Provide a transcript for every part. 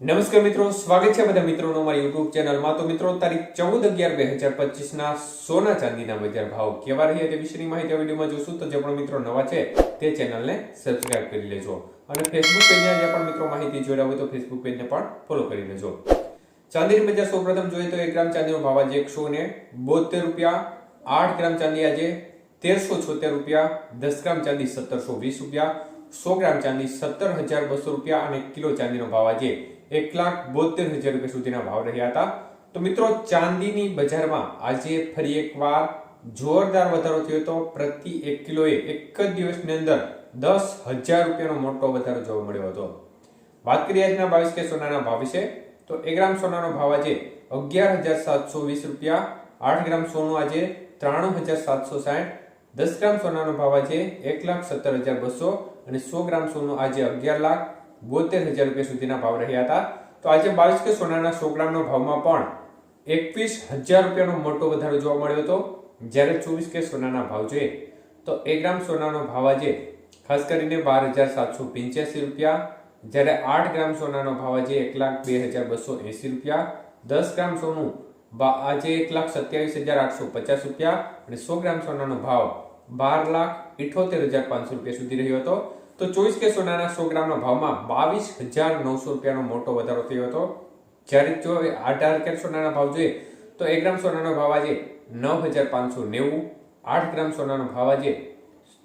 નમસ્કાર મિત્રો, સ્વાગત છે બધા મિત્રોનો અમારી યુટ્યુબ ચેનલમાં. તો મિત્રો, તારીખ ચૌદ અગિયાર બે હજાર પચીસ ના સોના ચાંદીના બજાર ભાવ કેવા રહ્યા તે વિશેની માહિતી વિડીયોમાં જોશું. તો જે પણ મિત્રો નવા છે, તે ચેનલને સબસ્ક્રાઇબ કરી લેજો. અને ફેસબુક પેજને જે પણ મિત્રો માહિતી જોડ્યા હોય તો ફેસબુક પેજને પણ ફોલો કરી લેજો. ચાંદીની બજાર સૌપ્રથમ જોઈએ તો એક ગ્રામ ચાંદીનો ભાવ આજે એકસો ને બોતેર રૂપિયા, આઠ ગ્રામ ચાંદી આજે તેરસો છોતેર રૂપિયા, દસ ગ્રામ ચાંદી સત્તરસો વીસ રૂપિયા, સો ગ્રામ ચાંદી સત્તર હજાર બસો રૂપિયા અને કિલો ચાંદીનો ભાવ આજે એક લાખ બોતેર હજાર રૂપિયા સુધીના ભાવ રહ્યા હતા. તો મિત્રો, ચાંદીની બજારમાં આજે ફરી એકવાર જોરદાર વધારો થયો હતો. પ્રતિ એક કિલોએ એક જ દિવસની અંદર દસ હજાર રૂપિયાનો મોટો વધારો જોવા મળ્યો હતો. વાત કરીએ આજના બાવીસ કે સોનાના ભાવ વિશે, તો એક ગ્રામ સોનાનો ભાવ આજે અગિયાર હજાર સાતસો વીસ રૂપિયા, આઠ ગ્રામ સોનું આજે ત્રાણું હજાર સાતસો સાઠ, દસ ગ્રામ સોનાનો ભાવ આજે એક લાખ સત્તર હજાર બસો અને સો ગ્રામ સોનું આજે અગિયાર લાખ બોતેર હજાર રૂપિયા સુધીના ભાવ રહ્યા હતા. તો આજે બાવીસ કે સોનાના સો ગ્રામના ભાવમાં પણ એકવીસ હજાર રૂપિયાનો મોટો વધારો જોવા મળ્યો હતો. જ્યારે ચોવીસ કે સોનાના ભાવ જોઈએ. તો એક ગ્રામ સોનાનો ભાવ આજે ખાસ કરીને બાર હજાર સાતસો પંચ્યાસી રૂપિયા. જ્યારે આઠ ગ્રામ સોનાનો ભાવ આજે એક લાખ બે હજાર બસો એંસી રૂપિયા. દસ ગ્રામ સોનું આજે એક લાખ સત્યાવીસ હજાર આઠસો પચાસ રૂપિયા. અને સો ગ્રામ સોનાનો ભાવ બાર લાખ ઇઠોતેર હજાર પાંચસો રૂપિયા સુધી રહ્યો હતો. તો ચોવીસ કે સોનાના સો ગ્રામના ભાવમાં બાવીસ હજાર નવસો રૂપિયાનો મોટો વધારો થયો હતો. જ્યારે જો અઢાર કેરેટ સોનાના ભાવ જોઈએ, તો એક ગ્રામ સોનાનો ભાવ આજે નવ હજાર પાંચસો નેવું, આઠ ગ્રામ સોનાનો ભાવ આજે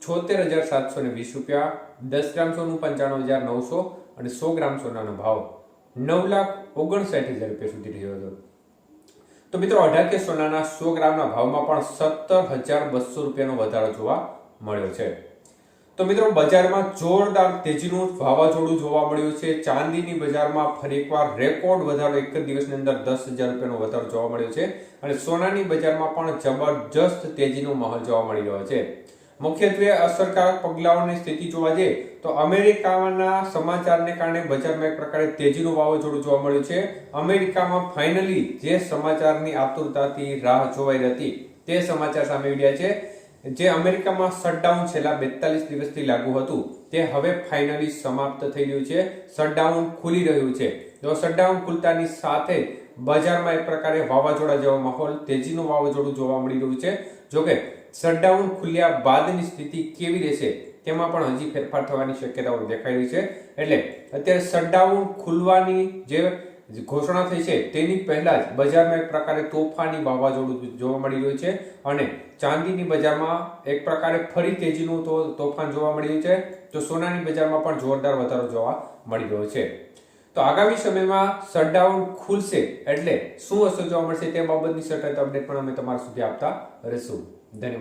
છોતેર હજાર સાતસો ને વીસ રૂપિયા, દસ ગ્રામ સોનું પંચાણું હજાર નવસો અને સો ગ્રામ સોનાનો ભાવ નવ લાખ ઓગણસાઠ હજાર રૂપિયા સુધી રહ્યો હતો. તો મિત્રો, અઢાર કે સોનાના સો ગ્રામના ભાવમાં પણ સત્તર હજાર બસો રૂપિયાનો વધારો જોવા મળ્યો છે. તો મિત્રો, બજારમાં જોરદાર તેજીનું વાવાઝોડું જોવા મળ્યું છે. ચાંદીની બજારમાં ફરી એકવાર રેકોર્ડ વધારો, એક જ દિવસની અંદર દસ હજાર રૂપિયાનો વધારો જોવા મળ્યો છે અને સોનાની બજારમાં પણ જબરજસ્ત તેજીનો માહોલ જોવા મળી રહ્યો છે. મુખ્યત્વે અસરકારક પગલાઓની સ્થિતિ જોવા જઈએ તો અમેરિકાના સમાચારને કારણે બજારમાં એક પ્રકારે તેજીનું વાવાઝોડું જોવા મળ્યું છે. અમેરિકામાં ફાઇનલી જે સમાચારની આતુરતાથી રાહ જોવાઈ હતી તે સમાચાર સામે આવ્યા છે. જે અમેરિકામાં શટડાઉન છેલ્લા બેતાલીસ દિવસથી લાગુ હતું, તે હવે ફાઇનલી સમાપ્ત થઈ રહ્યું છે. શટડાઉન ખુલી રહ્યું છે. તો શટડાઉન ખુલતાની સાથે બજારમાં એક પ્રકારે વાવાઝોડા જેવો માહોલ, તેજીનું વાવાઝોડું જોવા મળી રહ્યું છે. જોકે શટડાઉન ખુલ્યા બાદની સ્થિતિ કેવી રહેશે, તેમાં પણ હજી ફેરફાર થવાની શક્યતાઓ દેખાઈ રહી છે. એટલે, અત્યારે શટડાઉન ખુલવાની જે ઘોષણા થઈ છે, તેની પહેલા જ બજારમાં એક પ્રકારે તોફાની વાવાઝોડું જોવા મળી રહ્યું છે અને ચાંદીની બજારમાં એક પ્રકારે ફરી તેજીનું તો તોફાન જોવા મળી રહ્યું છે, તો સોનાની બજારમાં પણ જોરદાર વધારો જોવા મળી રહ્યો છે. તો આગામી સમયમાં શટડાઉન ખુલશે એટલે શું અસર જોવા મળશે તે બાબતની સતત અપડેટ પણ અમે તમારા સુધી આપતા રહીશું. ધન્યવાદ.